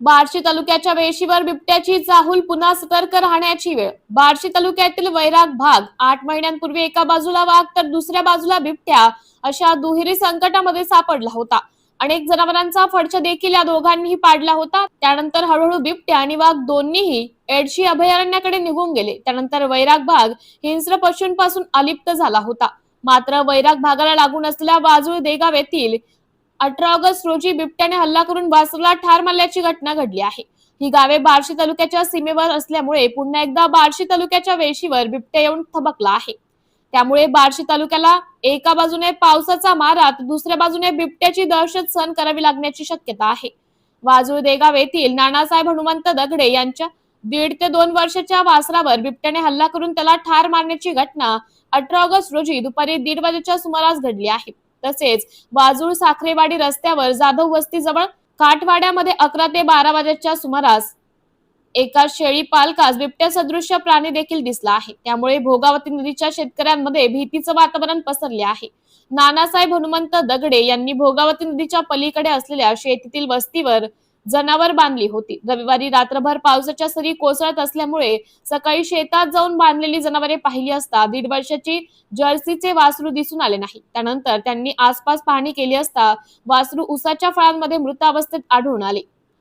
बार्शी तालुक्याच्या वेशीवर बिबट्याची चाहूल पुन्हा सतर्क राहण्याची वेळ. बार्शी तालुक्यातील वैराग भाग आठ महिन्यांपूर्वी एका बाजूला वाघ तर दुसऱ्या बाजूला बिबट्या अशा दुहेरी संकटामध्ये सापडला होता. अनेक जनावरांचा फडचा देखील या दोघांनीही पाडला होता. त्यानंतर हळूहळू बिबट्या आणि वाघ दोन्हीही एडशी अभयारण्याकडे निघून गेले. त्यानंतर वैराग भाग हिंस्र पशूंपासून अलिप्त झाला होता. मात्र वैराग भागाला लागून असलेल्या बाजूळ देगाव येथील अठरा ऑगस्ट रोजी बिबट्याने हल्ला करून वासरला ठार मारल्याची घटना घडली आहे. ही गावे बार्शी तालुक्याच्या सीमेवर असल्यामुळे पुन्हा एकदा बार्शी तालुक्याच्या वेशीवर बिबट्या येऊन थबकला आहे. त्यामुळे बार्शी तालुक्याला एका बाजूने पावसाचा मारा तर दुसऱ्या बाजूने बिबट्याची दहशत सहन करावी लागण्याची शक्यता आहे. वाजूळ देगाव येथील नानासाहेब हनुमंत दगडे यांच्या दीड ते दोन वर्षाच्या वासरावर बिबट्याने हल्ला करून त्याला ठार मारण्याची घटना अठरा ऑगस्ट रोजी दुपारी दीड वाजेच्या सुमारास घडली आहे. तसेच वाजूळ साखरेवाडी रस्त्यावर जाधव वस्तीजवळ काठवाड्यामध्ये अकरा ते बारा वाजेच्या सुमारास एका शेळी पालकास बिबट्या सदृश्य प्राणी देखील दिसला आहे. त्यामुळे भोगावती नदीच्या शेतकऱ्यांमध्ये भीतीचं वातावरण पसरले आहे. नानासाहेब हनुमंत दगडे यांनी भोगावती नदीच्या पलीकडे असलेल्या शेतीतील वस्तीवर जनावर बांधली होती. रविवारी रात्रभर पावसाच्या सरी कोसळत असल्यामुळे सकाळी शेतात जाऊन बांधलेली जनावरे पाहिली असता दीड वर्षाची जर्सीचे वासरू दिसून आले नाही. त्यानंतर त्यांनी आसपास पाहणी केली असता वासरू उसाच्या फळांमध्ये मृत अवस्थेत आढळून आले.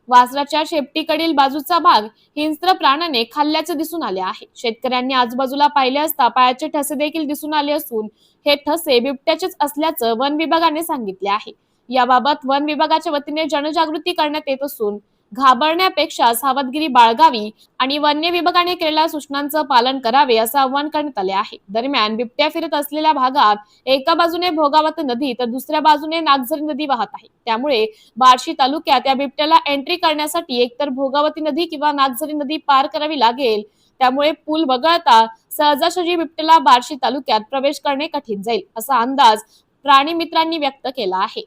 वासराच्या शेपटीकडील बाजूचा भाग हिंस्त्र प्राण्याने खाल्ल्याचे दिसून आले आहे. शेतकऱ्यांनी आजूबाजूला पाहिले असता पायाचे ठसे देखील दिसून आले असून हे ठसे बिबट्याचेच असल्याचं वन विभागाने सांगितले आहे. याबाबत वन विभागाच्या वतीने जनजागृती करण्यात येत असून घाबरण्यापेक्षा सावधगिरी बाळगावी आणि वन्य विभागाने केलेल्या सूचनांचं पालन करावे असं आवाहन करण्यात आले आहे. दरम्यान बिबट्या फिरत असलेल्या भागात एका बाजूने भोगावत नदी तर दुसऱ्या बाजूने नागझरी नदी वाहत आहे. त्यामुळे बार्शी तालुक्यात या बिबट्याला एंट्री करण्यासाठी एकतर भोगावती नदी किंवा नागझरी नदी पार करावी लागेल. त्यामुळे पूल वगळता सहजासहजी बिबट्याला बार्शी तालुक्यात प्रवेश करणे कठीण जाईल असा अंदाज प्राणी मित्रांनी व्यक्त केला आहे.